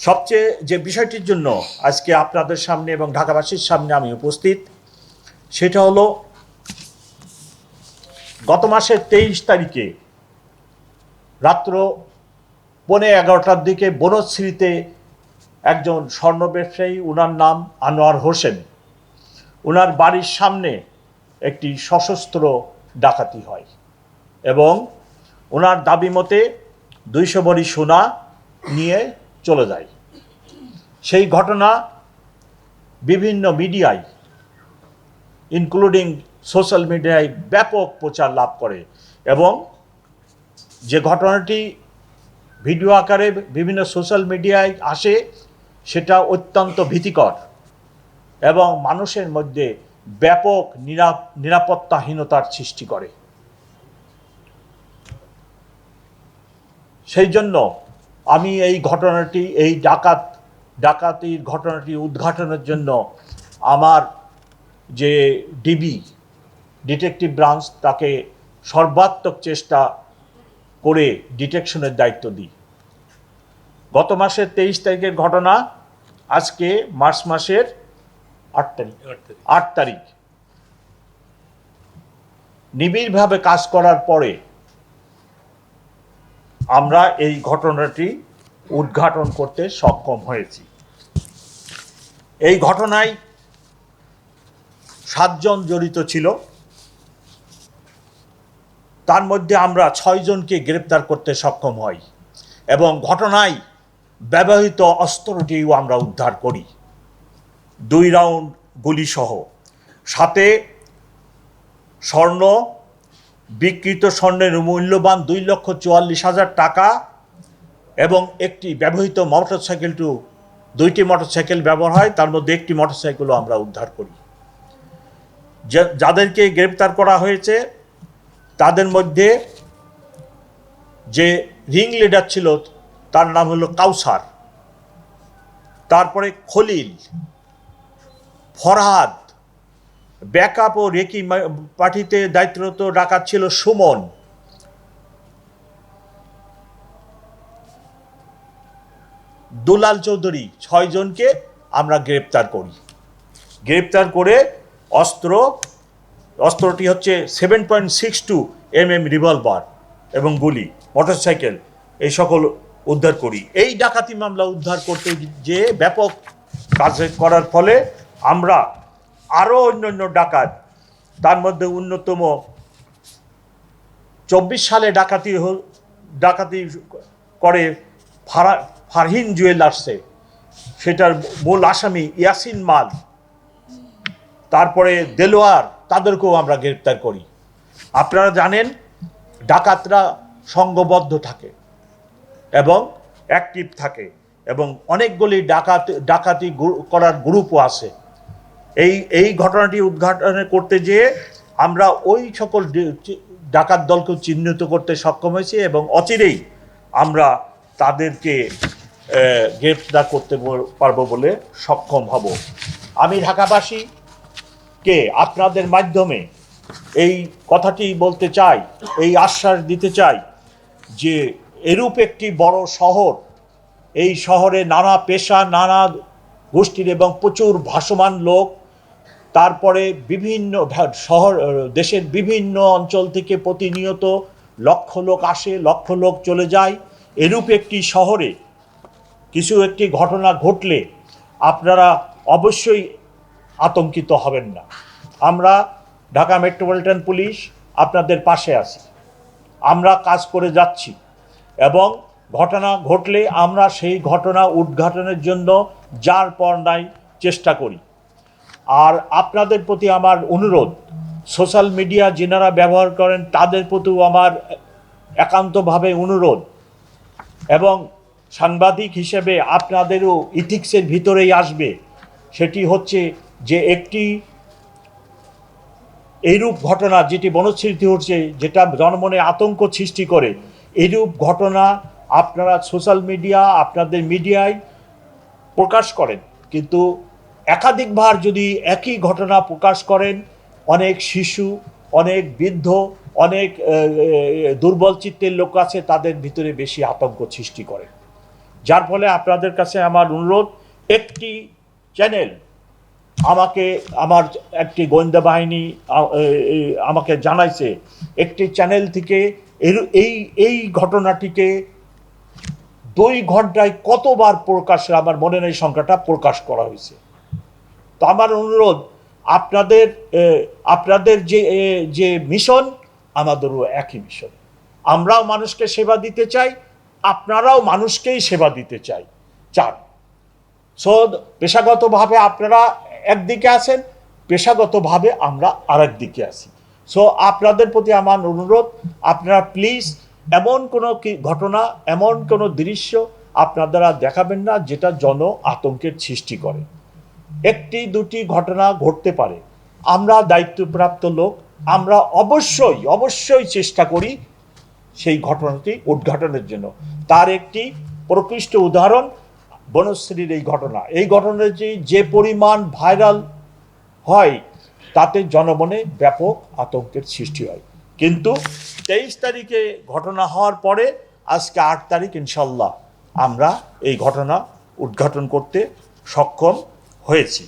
সবচেয়ে যে বিষয়টির জন্য আজকে আপনাদের সামনে এবং ঢাকাবাসীর সামনে আমি উপস্থিত, সেটা হলো গত মাসের তেইশ তারিখে রাত্র পৌনে এগারোটার দিকে বনশ্রীতে একজন স্বর্ণ ব্যবসায়ী, উনার নাম আনোয়ার হোসেন। উনার বাড়ির সামনে একটি সশস্ত্র ডাকাতি হয় এবং ওনার দাবি মতে দুইশো বড়ি সোনা নিয়ে চলে যায়। সেই ঘটনা বিভিন্ন মিডিয়ায় ইনক্লুডিং সোশ্যাল মিডিয়ায় ব্যাপক প্রচার লাভ করে এবং যে ঘটনাটি ভিডিও আকারে বিভিন্ন সোশ্যাল মিডিয়ায় আসে, সেটা অত্যন্ত ভীতিকর এবং মানুষের মধ্যে ব্যাপক নিরাপ নিরাপত্তাহীনতার সৃষ্টি করে। সেই জন্য আমি এই ঘটনাটি এই ডাকাত ডাকাতির ঘটনাটি উদ্ঘাটনের জন্য আমার যে ডিবি ডিটেকটিভ ব্রাঞ্চ তাকে সর্বাত্মক চেষ্টা করে ডিটেকশনের দায়িত্ব দিই। গত মাসের তেইশ তারিখের ঘটনা আজকে মার্চ মাসের আট তারিখ। আট তারিখ। নিবিড়ভাবে কাজ করার পরে আমরা এই ঘটনাটি উদ্ঘাটন করতে সক্ষম হয়েছি। এই ঘটনায় সাতজন জড়িত ছিল। তার মধ্যে আমরা ছয়জনকে গ্রেপ্তার করতে সক্ষম হই এবং ঘটনায় ব্যবহৃত অস্ত্রটিও আমরা উদ্ধার করি। দুই রাউন্ড গুলিসহ সাথে স্বর্ণ বিকৃত স্বর্ণের মূল্যবান দুই লক্ষ চুয়াল্লিশ হাজার টাকা এবং একটি ব্যবহৃত মোটরসাইকেল টু দুইটি মোটরসাইকেল ব্যবহার হয়, তার মধ্যে একটি মোটরসাইকেলও আমরা উদ্ধার করি। যাদেরকে গ্রেপ্তার করা হয়েছে, তাদের মধ্যে যে রিং লিডার ছিল, তার নাম হলো কাউসার। তারপরে খলিল, ফরহাদ ব্যাকআপ ও রেকি পার্টিতে দায়িত্বরত ডাকাত ছিল সুমন। দুলাল চৌধুরী ছয়জনকে আমরা গ্রেপ্তার করি। গ্রেপ্তার করে অস্ত্র, অস্ত্রটি হচ্ছে seven point six two M M revolver এবং গুলি, মোটরসাইকেল, এই সকল উদ্ধার করি। এই ডাকাতি মামলা উদ্ধার করতে যে ব্যাপক কাজ করার ফলে আমরা আরও অন্যান্য ডাকাত, তার মধ্যে অন্যতম চব্বিশ সালে ডাকাতি ডাকাতি করে ফারা, ফারহিন জুয়েলার্সে। সেটার মূল আসামি ইয়াসিন মাল। তারপরে দেলোয়ার, তাদেরকেও আমরা গ্রেপ্তার করি। আপনারা জানেন, ডাকাতরা সংঘবদ্ধ থাকে এবং অ্যাক্টিভ থাকে এবং অনেকগুলি ডাকাত, ডাকাতি করার গ্রুপও আছে। এই এই ঘটনাটি উদ্ঘাটন করতে যেয়ে আমরা ওই সকল ডাকাত দলকেও চিহ্নিত করতে সক্ষম হয়েছি এবং অচিরেই আমরা তাদেরকে গ্রেপ্তার করতে পারব বলে সক্ষম হব। আমি ঢাকাবাসীকে আপনাদের মাধ্যমে এই কথাটি বলতে চাই, এই আশ্বাস দিতে চাই যে এরূপ একটি বড় শহর, এই শহরে নানা পেশা, নানা গোষ্ঠীর এবং প্রচুর ভাসমান লোক তারপরে বিভিন্ন শহর দেশের বিভিন্ন অঞ্চল থেকে প্রতিনিয়ত লক্ষ লোক আসে, লক্ষ লোক চলে যায়। এরূপ একটি শহরে কিছু একটি ঘটনা ঘটলে আপনারা অবশ্যই আতঙ্কিত হবেন না। আমরা ঢাকা মেট্রোপলিটন পুলিশ আপনাদের পাশে আছি। আমরা কাজ করে যাচ্ছি এবং ঘটনা ঘটলে আমরা সেই ঘটনা উদ্ঘাটনের জন্য যার পর নাই চেষ্টা করি। আর আপনাদের প্রতি আমার অনুরোধ, সোশ্যাল মিডিয়া যেনারা ব্যবহার করেন তাদের প্রতিও আমার একান্তভাবে অনুরোধ এবং সাংবাদিক হিসেবে আপনাদেরও ইথিক্সের ভিতরেই আসবে। সেটি হচ্ছে যে একটি এইরূপ ঘটনা যেটি বনস্মৃতি হচ্ছে, যেটা জনমনে আতঙ্ক সৃষ্টি করে। এইরূপ ঘটনা আপনারা সোশ্যাল মিডিয়া, আপনাদের মিডিয়ায় প্রকাশ করেন। কিন্তু একাধিকবার যদি একই ঘটনা প্রকাশ করেন, অনেক শিশু, অনেক বৃদ্ধ, অনেক দুর্বল চিত্তের লোক আছে, তাদের ভিতরে বেশি আতঙ্ক সৃষ্টি করে। যার ফলে আপনাদের কাছে আমার অনুরোধ, একটি চ্যানেল আমাকে, আমার একটি গোয়েন্দা বাহিনী আমাকে জানাইছে, একটি চ্যানেল থেকে এই এই ঘটনাটিকে দুই ঘন্টায় কতবার প্রকাশ, আমার মনে নেই, সংখ্যাটা প্রকাশ করা হয়েছে। তো আমার অনুরোধ, আপনাদের আপনাদের যে যে মিশন, আমাদেরও একই মিশন। আমরাও মানুষকে সেবা দিতে চাই, আপনারাও মানুষকেই সেবা দিতে চাই, চান। সো, পেশাগতভাবে আপনারা একদিকে আছেন, পেশাগতভাবে আমরা আরেক দিকে আছি। সো, আপনাদের প্রতি আমার অনুরোধ, আপনারা প্লিজ এমন কোনো কি, ঘটনা, এমন কোনো দৃশ্য আপনারা দেখাবেন না, যেটা জন আতঙ্কের সৃষ্টি করে। একটি দুটি ঘটনা ঘটতে পারে। আমরা দায়িত্বপ্রাপ্ত লোক, আমরা অবশ্যই অবশ্যই চেষ্টা করি সেই ঘটনাটি উদ্ঘাটনের জন্য। তার একটি প্রকৃষ্ট উদাহরণ বনশ্রীর এই ঘটনা। এই ঘটনাটি যে পরিমাণ ভাইরাল হয়, তাতে জনমনে ব্যাপক আতঙ্কের সৃষ্টি হয়। কিন্তু তেইশ তারিখে ঘটনা হওয়ার পরে আজকে আট তারিখ ইনশাল্লাহ আমরা এই ঘটনা উদ্ঘাটন করতে সক্ষম হয়েছি।